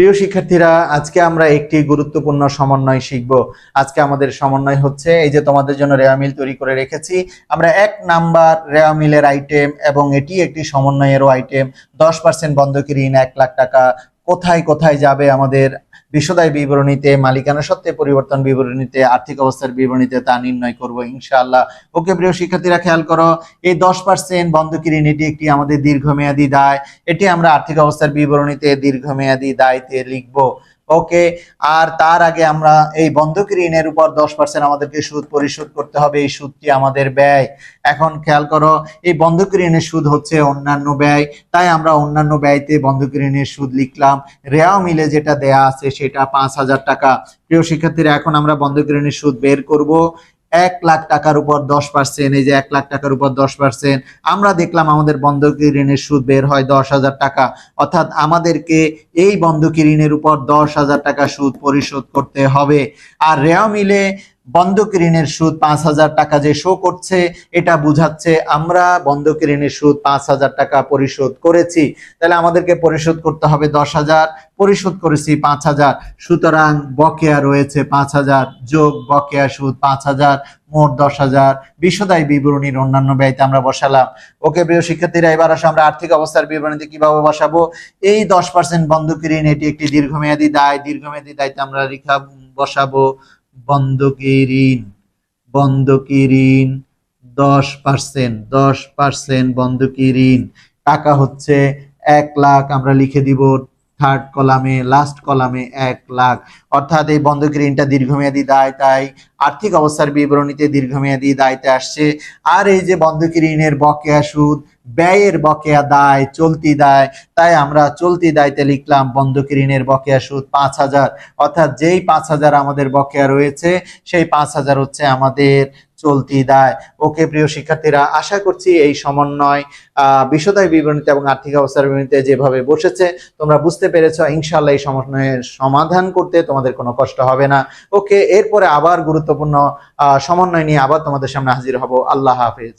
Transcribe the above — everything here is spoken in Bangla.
প্রিয় শিক্ষার্থীরা, আজকে আমরা একটি গুরুত্বপূর্ণ সমন্বয় শিখব। আজকে আমাদের সমন্বয় হচ্ছে এই যে তোমাদের জন্য রেয়ামিল তৈরি করে রেখেছি। আমরা এক নাম্বার রেয়ামিলের আইটেম এবং এটি একটি সমন্বয়েরও আইটেম দশ পার্সেন্ট বন্ধকি ঋণ এক লাখ টাকা। কোথায় কোথায় যাবে আমাদের বিশদায় বিবরণীতে, মালিকানা সত্ত্বে পরিবর্তন বিবরণীতে, আর্থিক অবস্থার বিবরণীতে তা নির্ণয় করব ইনশাআল্লাহ। ওকে প্রিয় শিক্ষার্থীরা, খেয়াল করো, এই দশ পার্সেন্ট বন্ধকি ঋণ এটি একটি আমাদের দীর্ঘমেয়াদী দায়। এটি আমরা আর্থিক অবস্থার বিবরণীতে দীর্ঘমেয়াদী দায়তে লিখব। ওকে, আর তার আগে আমরা এই বন্ধক ঋণের উপর দশ পার্সেন্ট আমাদেরকে সুদ পরিশোধ করতে হবে, এই সুদটি আমাদের ব্যয়। এখন খেয়াল করো, এই বন্ধক ঋণের সুদ হচ্ছে অন্যান্য ব্যয়, তাই আমরা অন্যান্য ব্যয়তে বন্ধক ঋণের সুদ লিখলাম। রেয়াও মিলে যেটা দেয়া আছে সেটা পাঁচ হাজার টাকা। প্রিয় শিক্ষার্থীরা, এখন আমরা বন্ধক ঋণের সুদ বের করব। এক লাখ টাকার উপর দশ পার্সেন্ট, এই যে এক লাখ টাকার উপর দশ পার্সেন্ট, আমরা দেখলাম আমাদের বন্ধকি ঋণের সুদ বের হয় দশ হাজার টাকা। অর্থাৎ আমাদেরকে এই বন্ধকি ঋণের উপর দশ হাজার টাকা সুদ পরিশোধ করতে হবে। আর রেয়া মিলে বন্ধক ঋণের সুদ পাঁচ হাজার টাকা যে শো করছে, এটা বুঝাচ্ছে আমরা বন্ধক ঋণের সুদ পাঁচ হাজার টাকা পরিশোধ করেছি। তাহলে আমাদেরকে পরিশোধ করতে হবে দশ হাজার, পরিশোধ করেছি পাঁচ হাজার। সুতরাং বকেয়া রয়েছে পাঁচ হাজার, যোগ বকেয়া সুদ পাঁচ হাজার, মোট দশ হাজার। বিশদায় বিবরণীর অন্যান্য ব্যয়তে আমরা বসালাম। ওকে প্রিয় শিক্ষার্থীরা, এবার আসো আমরা আর্থিক অবস্থার বিবরণীতে কীভাবে বসাবো? এই দশ পার্সেন্ট বন্ধক ঋণ, এটি একটি দীর্ঘমেয়াদী দায়। দীর্ঘমেয়াদী দায়িত্ব আমরা রেখা বসাবো। বন্ধকি ঋণ বন্ধকি ঋণ দশ পার্সেন্ট দশ পার্সেন্ট বন্ধকি ঋণ টাকা হচ্ছে এক লাখ, আমরা লিখে দিব থার্ড কলামে, লাস্ট কলামে এক লাখ। অর্থাৎ এই বন্ধকি ঋণটা দীর্ঘমেয়াদী দায়, তাই আর্থিক অবস্থার বিবরণীতে দীর্ঘমেয়াদী দায়তে আসছে। আর এই যে বন্ধকি ঋণের বকেয়া সুদ, ব্যয়ের বকেয়া দায়, চলতি দায়, তাই আমরা চলতি দায়তে লিখলাম বন্ধকি ঋণের বকেয়া সুদ পাঁচ হাজার। অর্থাৎ যেই পাঁচ হাজার আমাদের বকেয়া রয়েছে, সেই পাঁচ হাজার হচ্ছে আমাদের চলতি দায়। ওকে প্রিয় শিক্ষার্থীরা, আশা করছি এই সমন্বয় বিশদায় বিবরণীতে এবং আর্থিক অবস্থার বিবরণীতে যেভাবে বসেছে, তোমরা বুঝতে পেরেছ ইনশাল্লাহ এই সমন্বয়ের সমাধান করতে তোমাদের কোনো কষ্ট হবে না। ওকে, এরপরে আবার গুরুত্বপূর্ণ সমন্বয় নিয়ে আবার তোমাদের সামনে হাজির হব। আল্লাহ হাফেজ।